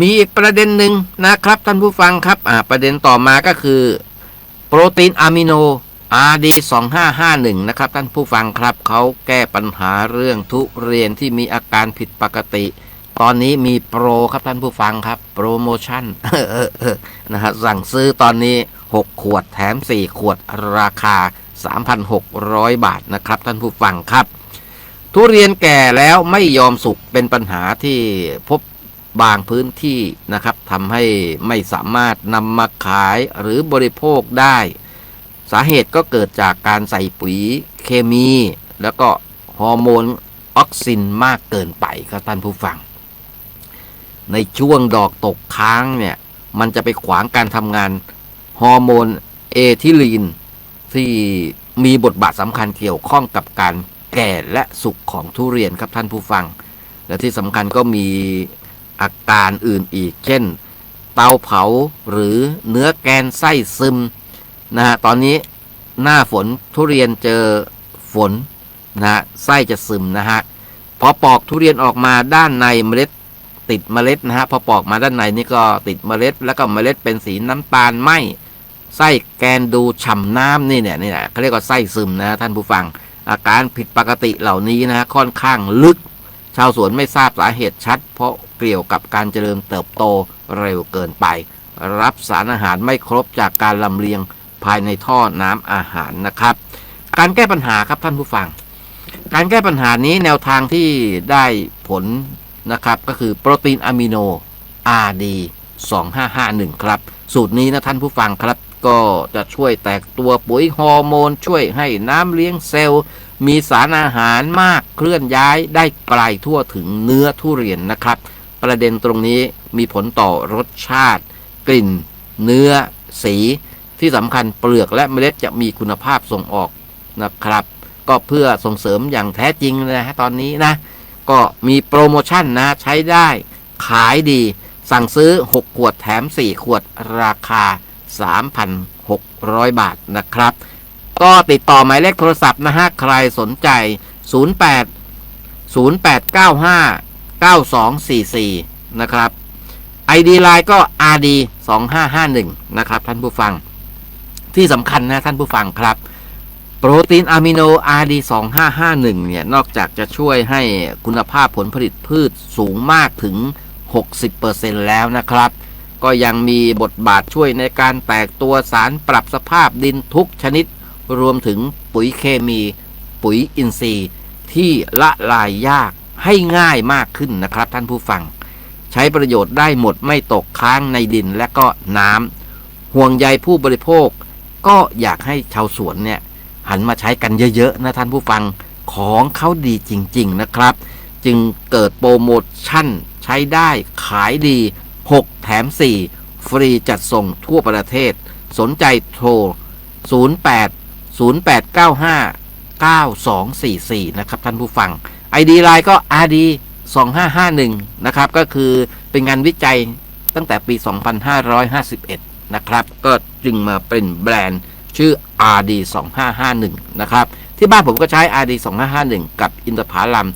มีอีกประเด็นหนึ่งนะครับท่านผู้ฟังครับอ่าประเด็นต่อมาก็คือ โปรตีนอะมิโน RD 2551 นะครับท่านผู้ฟังครับเขาแก้ปัญหาเรื่องทุเรียนที่มีอาการผิดปกติ ตอนนี้มีโปรครับท่านผู้ฟังครับ โปรโมชั่นนะฮะสั่งซื้อตอนนี้ 6 ขวดแถม 4 ขวดราคา 3,600 บาทนะครับท่านผู้ฟังครับ ทุเรียนแก่แล้วไม่ยอมสุกเป็นปัญหาที่พบ บางพื้นที่นะครับทำให้ไม่สามารถนำมาขายหรือบริโภคได้ สาเหตุก็เกิดจากการใส่ปุ๋ยเคมี แล้วก็ฮอร์โมนออกซินมากเกินไปครับท่านผู้ฟัง ในช่วงดอกตกค้างเนี่ย มันจะไปขวางการทำงานฮอร์โมนเอทิลีน ที่มีบทบาทสำคัญเกี่ยวข้องกับการแก่และสุกของทุเรียนครับท่านผู้ฟัง และที่สำคัญก็มี อาการอื่นอีก เช่น เตาเผาหรือเนื้อแกนไส้ซึมนะฮะตอนนี้หน้าฝนทุเรียนเจอฝนนะฮะไส้จะซึมนะฮะพอปอกทุเรียนออกมาด้านในเมล็ดติดเมล็ดนะฮะพอปอกมาด้านในนี่ก็ติดเมล็ด แล้วก็เมล็ดเป็นสีน้ำตาลไหมไส้แกนดูฉ่ำน้ำนี่เนี่ยนี่แหละเขาเรียกว่าไส้ซึมนะฮะท่านผู้ฟัง อาการผิดปกติเหล่านี้นะฮะค่อนข้างลึก ชาวสวนไม่ทราบสาเหตุชัด เพราะเกี่ยวกับการเจริญเติบโตเร็วเกินไป รับสารอาหารไม่ครบจากการลำเลียงภายในท่อน้ำอาหารนะครับ การแก้ปัญหาครับท่านผู้ฟัง การแก้ปัญหานี้แนวทางที่ได้ผลนะครับก็คือโปรตีนอะมิโน RD 2551 ครับ สูตรนี้นะท่านผู้ฟังครับ ก็จะช่วยแตกตัวปุ๋ยฮอร์โมน ช่วยให้น้ำเลี้ยงเซลล์ มีสารอาหารมากเคลื่อนย้ายได้ไกลทั่วถึงเนื้อทุเรียนนะครับ ประเด็นตรงนี้มีผลต่อรสชาติ กลิ่น เนื้อ สี ที่สำคัญเปลือกและเมล็ดจะมีคุณภาพส่งออกนะครับ ก็เพื่อส่งเสริมอย่างแท้จริงนะฮะตอนนี้นะ ก็มีโปรโมชั่นนะใช้ได้ขายดี สั่งซื้อ 6 ขวดแถม 4 ขวดราคา 3,600 บาทนะครับ ก็ติดต่อหมายเลขโทรศัพท์นะฮะใครสนใจ 08 0895 9244 นะครับ ID Line ก็ RD 2551 นะครับ ท่านผู้ฟัง ที่สำคัญนะท่านผู้ฟังครับ โปรตีนอะมิโน RD 2551 เนี่ย นอกจากจะช่วยให้คุณภาพผลผลิตพืชสูงมากถึง 60%แล้วนะครับ ก็ยังมีบทบาทช่วยในการแตกตัวสารปรับสภาพดินทุกชนิด รวมถึงปุ๋ยเคมี ปุ๋ยอินทรีย์ที่ละลายยาก ให้ง่ายมากขึ้นนะครับ ท่านผู้ฟัง ใช้ประโยชน์ได้หมดไม่ตกค้างในดินและก็น้ำห่วงใยผู้บริโภค ก็อยากให้ชาวสวนเนี่ย หันมาใช้กันเยอะๆนะท่านผู้ฟังของเขาดีจริง ๆนะครับ จึงเกิดโปรโมชั่นใช้ได้ขายดี 6 แถม 4 ฟรีจัดส่งทั่วประเทศ สนใจโทร 08 0895 9244 นะครับท่านผู้ฟัง ID ไลน์ก็ RD 2551 นะครับ ก็คือเป็นงานวิจัยตั้งแต่ปี 2551 นะครับ ก็จึงมาเป็นแบรนด์ชื่อ RD 2551 นะครับ ที่บ้านผมก็ใช้ RD 2551 กับอินทผลัม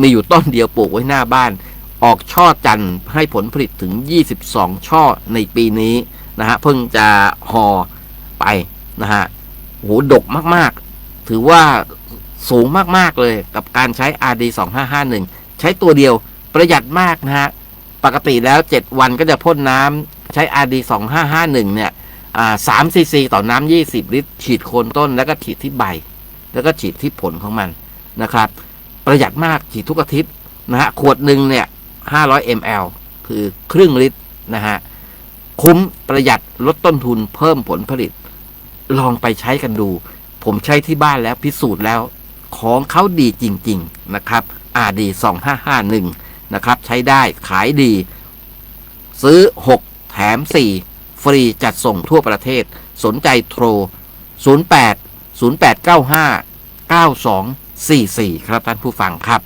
มีอยู่ต้นเดียวปลูกไว้หน้าบ้าน ออกช่อจันทร์ให้ผลผลิตถึง 22 ช่อในปีนี้นะฮะ เพิ่งจะหอไปนะฮะโหดกมาก ๆ ถือว่า สูงมาก ๆ เลยกับการใช้ RD 2551 ใช้ตัวเดียวประหยัดมากนะฮะ ปกติแล้ว 7 วันก็จะพ่นน้ำใช้ RD 2551 เนี่ยอ่า3ซีซีต่อน้ำ20 ลิตร ฉีดโคนต้นแล้วก็ฉีดที่ใบ แล้วก็ฉีดที่ผลของมันนะครับ ประหยัดมากฉีดทุกอาทิตย์นะฮะ ขวดหนึ่งเนี่ย 500 ml คือครึ่งลิตรนะฮะ คุ้มประหยัดลดต้นทุนเพิ่มผลผลิต ลองไปใช้กันดู ผมใช้ที่บ้านแล้วพิสูจน์แล้ว ของเขาดีจริง ๆ นะครับ RD 2551 นะครับ ใช้ได้ขายดี ซื้อ 6 แถม 4 ฟรีจัดส่งทั่วประเทศ สนใจโทร 08 0895 9244 ครับท่านผู้ฟังครับ